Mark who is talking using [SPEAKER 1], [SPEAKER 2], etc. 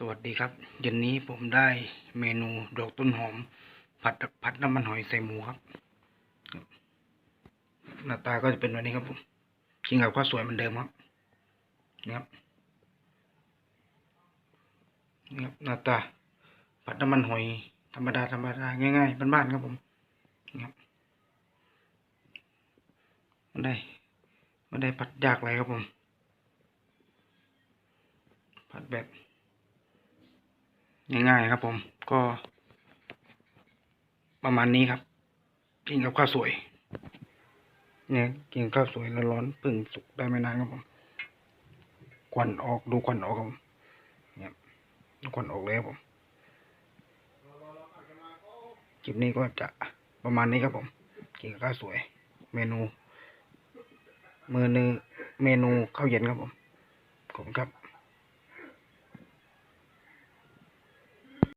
[SPEAKER 1] สวัสดีครับเย็นนี้ผมได้เมนูดอกต้นหอม ผัดผัดน้ำมันหอยใส่หมูครับ หน้าตาก็จะเป็นแบบนี้ครับผมกินกับข้าวสวยเหมือนเดิมครับนี่ครับนี่ครับหน้าตา ผัดน้ำมันหอย ธรรมดาธรรมดาง่ายๆบ้านๆครับผมนี่ครับไม่ได้ไม่ได้ผัดยากอะไรครับผม ผัดแบบ ง่ายๆครับผมก็ ประมาณนี้ครับ กินกับข้าวสวย เนี่ยกินข้าวสวยแล้วร้อนๆพึ่งสุกได้ไม่นานครับผมควันออกดูควันออกครับเนี่ยดูควันออกเลยครับผมคลิปนี้ก็จะประมาณนี้ครับผม กินกับข้าวสวย เมนูมือนึงเมนูข้าวเย็นครับผมขอบคุณครับ